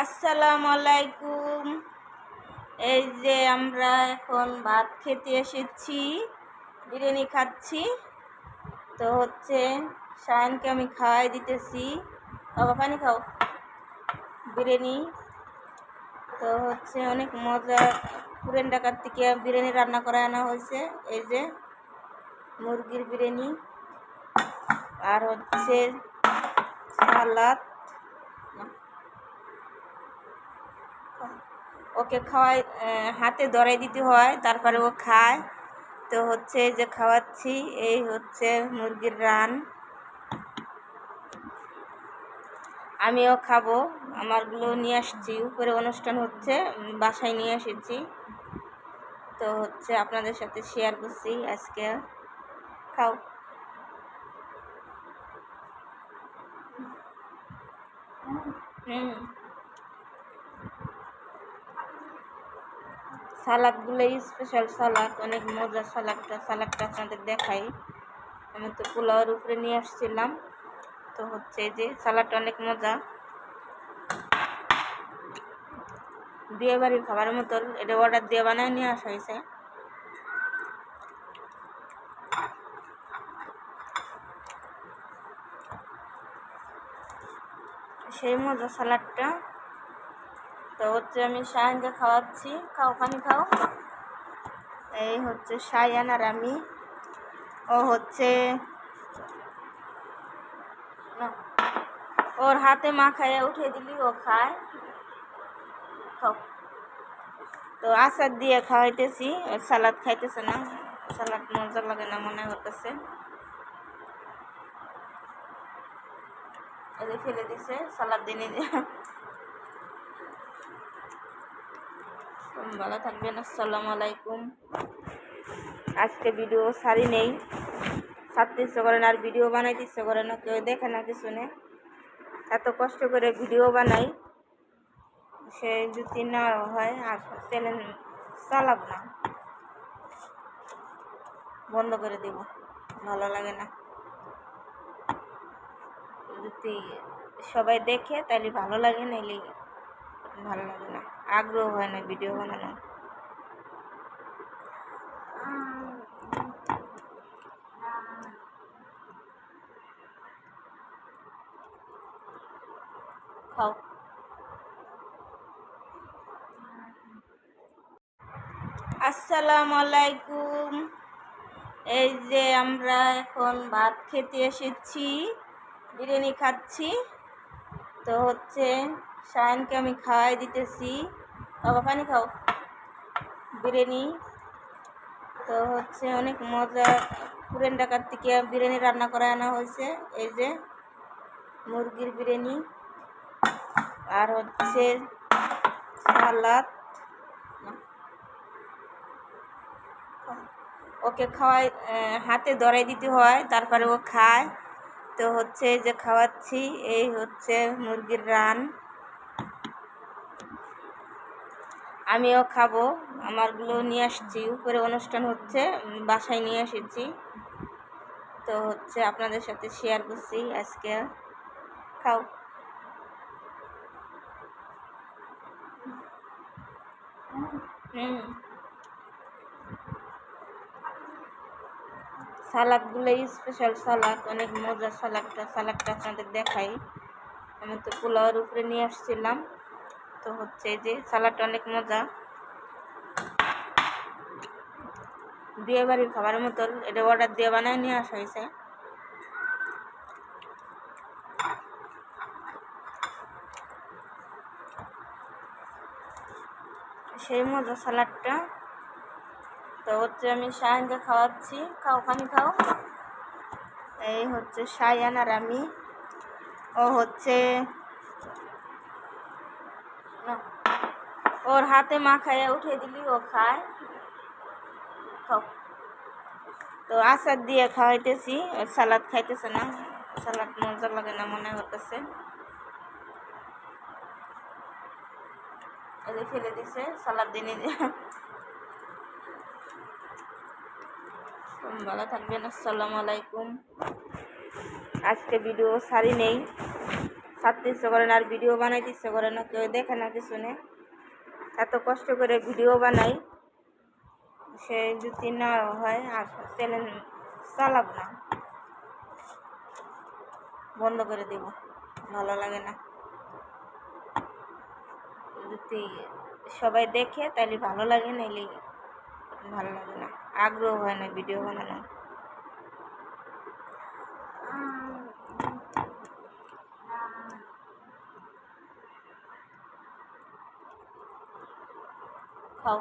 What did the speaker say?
আসসালামু আলাইকুম এই যে আমরা এখন ভাত খেতে এসেছি, বিরিয়ানি খাচ্ছি। তো হচ্ছে সায়নকে আমি খাওয়াই দিতেছি। বাবা, পানি খাও। বিরিয়ানি। তো হচ্ছে অনেক মজা। পুরেন ডাকার থেকে বিরিয়ানি রান্না করে আনা হয়েছে। এই যে মুরগির বিরিয়ানি। আর হচ্ছে সালাদ। ওকে খাওয়াই হাতে ধরাই দিতে হয়, তারপরে ও খায়। তো হচ্ছে যে খাওয়াচ্ছি, এই হচ্ছে মুরগির রান। আমিও খাব, আমারগুলো নিয়ে আসছি। উপরে অনুষ্ঠান হচ্ছে বাসায় নিয়ে এসেছি। তো হচ্ছে আপনাদের সাথে শেয়ার করছি আজকে। খাও। হুম। সালাদগুলো স্পেশাল সালাদ, অনেক মজার সালাদটা সালাদটা আপনাদের দেখাই। আমি তো পোলাওয়ের উপরে নিয়ে আসছিলাম। তো হচ্ছে যে সালাদটা অনেক মজা। বিয়ে বাড়ির খাবারের মতো এটা অর্ডার দিয়ে বানায় নিয়ে আসা হয়েছে। সেই মজা সালাডটা তো হচ্ছে আমি শায়ানকে খাওয়াচ্ছি। খাও পানি খাও। এই হচ্ছে শায়ান আর আমি। ও হচ্ছে না, ওর হাতে মা খাইয়ে উঠে দিলি ও খায়। খাও। তো আচার দিয়ে খাওয়াইতেছি ওর সালাদ খাইতেছে না। সালাদ মজা লাগে না মনে হতেছে ফেলে দিছে সালাদ দিনে ভালো থাকবেন, আসসালামু আলাইকুম। আজকে ভিডিও সারি নেই। ছাড়তে ইচ্ছে করে না আর ভিডিও বানাইতে ইচ্ছে করে না, কেউ দেখে না কিছু নেই এত কষ্ট করে ভিডিও বানাই, সে যদি না হয় আর চ্যানেল চালাব না। বন্ধ করে দেব, ভালো লাগে না। যদি সবাই দেখে তাহলে ভালো লাগে, নাইলে ভালো লাগে না। আগ্রহ হয় না ভিডিও বানানো। খাও। আসসালামু আলাইকুম। এই যে আমরা এখন ভাত খেতে এসেছি, বিরিয়ানি খাচ্ছি। তো হচ্ছে শায়নকে আমি খাওয়াই দিতেছি। বাবা পানি খাও। বিরিয়ানি তো হচ্ছে অনেক মজা। পুরেন ডাকার থেকে বিরিয়ানি রান্না করে আনা হয়েছে। এই যে মুরগির বিরিয়ানি। আর হচ্ছে সালাদ। ওকে খাওয়াই হাতে ধরাই দিতে হয়, তারপরে ও খায়। তো হচ্ছে যে খাওয়াচ্ছি, এই হচ্ছে মুরগির রান। আমিও খাব, আমারগুলো নিয়ে আসছি। উপরে অনুষ্ঠান হচ্ছে বাসায় নিয়ে এসেছি। তো হচ্ছে আপনাদের সাথে শেয়ার করছি আজকে। খাও। সালাদগুলো স্পেশাল সালাদ, অনেক মজার সালাদটা সালাদটা আপনাদের দেখাই। আমি তো পোলাওয়ের উপরে নিয়ে আসছিলাম। তো হচ্ছে যে সালাদটা অনেক মজা। বিয়ে বাড়ির খাবারের মতো এটা অর্ডার দিয়ে বানায় নিয়ে আসা হয়েছে। সেই মজা সালাডটা। তো হচ্ছে আমি শায়ানকে খাওয়াচ্ছি, খাও খানি খাও। এই হচ্ছে শায়ান আর আমি। ও হচ্ছে ওর হাতে মা খাইয়ে উঠে দিলি ও খায় খাও তো আচার দিয়ে খাওয়াইতেছি ওর সালাদ খাইতেছে না সালাদ মজা লাগে না মনে হতেছে এদের ফেলে দিছে সালাদ দিনে ভালো থাকবেন আসসালামু আলাইকুম আজকে ভিডিও সারি নেই ছাড়তে ইচ্ছে করে না আর ভিডিও বানাইতে ইচ্ছে করে না কেউ দেখে না কিছু নেই এত কষ্ট করে ভিডিও বানাই, সে যদি না হয় আর চ্যানেল চালাব না। বন্ধ করে দেব, ভালো লাগে না। যদি সবাই দেখে তাহলে ভালো লাগে, নাইলে ভালো লাগে না। আগ্রহ হয় না ভিডিও বানানো খাও